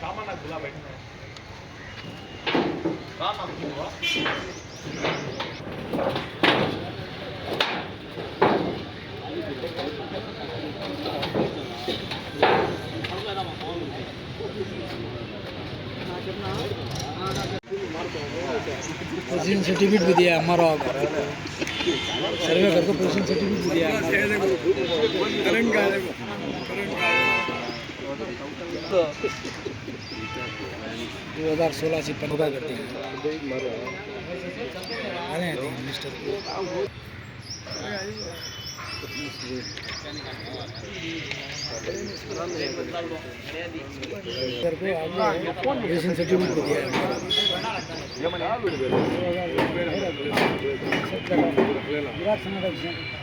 सामान खुला बैठना है काम आपकी हुआ पोजीशन सर्टिफिकेट भी दिया हमारा सर्वे करके पोजीशन सर्टिफिकेट भी दिया दो हज़ार सोलह से पंद्रह करते हैं आने आते हैं मिनिस्टर पोजीशन सर्टिफिकेट भी दिया है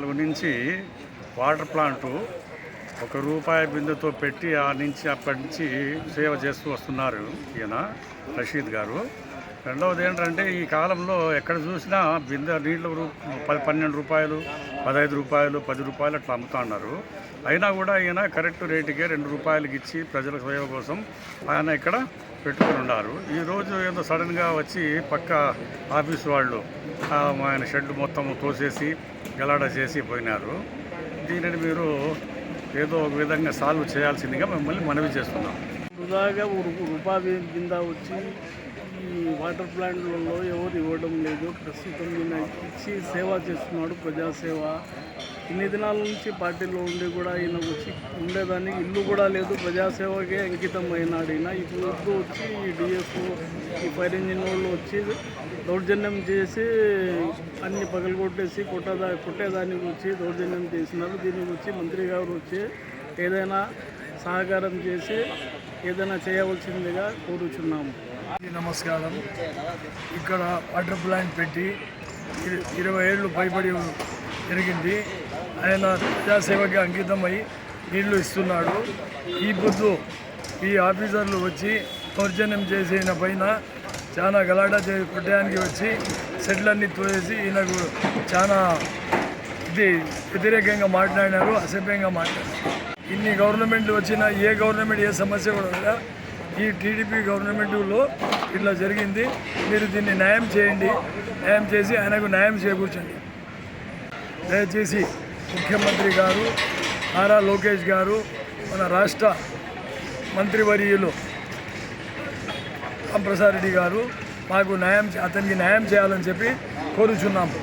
నాలుగు నుంచి వాటర్ ప్లాంటు ఒక రూపాయి బిందెతో పెట్టి ఆ నుంచి అప్పటి నుంచి సేవ చేస్తూ వస్తున్నారు ఈయన రషీద్ గారు. రెండవది ఏంటంటే ఈ కాలంలో ఎక్కడ చూసినా బిందె నీళ్ళు రూ- పది పన్నెండు రూపాయలు పదహైదు రూపాయలు పది రూపాయలు అట్లా అమ్ముతా ఉన్నారు. అయినా కూడా ఈయన కరెక్ట్ రేటుకే రెండు రూపాయలకి ఇచ్చి ప్రజల సేవ కోసం ఆయన ఇక్కడ పెట్టుకుని ఉన్నారు ఈరోజు ఏదో సడన్గా వచ్చి పక్క ఆఫీస్ వాళ్ళు ఆ, ఆయన షెడ్ మొత్తం తోసేసి గలాడ చేసి పోయినారు. దీనిని మీరు ఏదో ఒక విధంగా సాల్వ్ చేయాల్సిందిగా మిమ్మల్ని మనవి చేస్తున్నాం. వృధాగా ఉరు- రూపాయి కింద వచ్చి వాటర్ ప్లాంట్లలో ఎవరు ఇవ్వడం లేదు. ప్రస్తుతం ఈయన ఇచ్చి సేవ చేస్తున్నాడు ప్రజాసేవ. ఇన్ని దినాల నుంచి పార్టీలో ఉండి కూడా ఈయన వచ్చి ఉండేదాన్ని. ఇల్లు కూడా లేదు ప్రజాసేవకే అంకితం అయినాడు ఈయన. ఇప్పుడు ఇప్పుడు వచ్చి ఈ డిఎఫ్ ఈ ఫైర్ ఇంజిన్ వాళ్ళు వచ్చి దౌర్జన్యం చేసి అన్ని పగలగొట్టేసి కొట్టదా కొట్టేదానికి వచ్చి దౌర్జన్యం చేసినారు. దీనికి వచ్చి మంత్రి గారు వచ్చి ఏదైనా సహకారం చేసి ఏదైనా చేయవలసిందిగా కోరుచున్నాము. నమస్కారం. ఇక్కడ వాటర్ ప్లాంట్ పెట్టి ఇరవై ఏళ్ళు పైబడి జరిగింది ఆయన ప్రజాసేవకి అంకితమై నీళ్ళు ఇస్తున్నాడు. ఈ పొద్దు ఈ ఆఫీసర్లు వచ్చి దౌర్జన్యం చేసిన పైన చాలా గలాటా చే కొట్టడానికి వచ్చి సెట్లన్నీ తోసేసి ఈయనకు చాలా ఇది వ్యతిరేకంగా మాట్లాడినారు అసభ్యంగా మాట్లాడారు ఇన్ని గవర్నమెంట్లు వచ్చినా ఏ గవర్నమెంట్ ఏ సమస్య కూడా ఈ టీడీపీ గవర్నమెంట్లో ఇట్లా జరిగింది. మీరు దీన్ని న్యాయం చేయండి. న్యాయం చేసి ఆయనకు న్యాయం చేకూర్చండి. దయచేసి ముఖ్యమంత్రి గారు నారా లోకేష్ గారు మన రాష్ట్ర మంత్రివర్యులు రామప్రసాద్ రెడ్డి గారు మాకు న్యాయం అతనికి న్యాయం చేయాలని చెప్పి కోరుచున్నాము.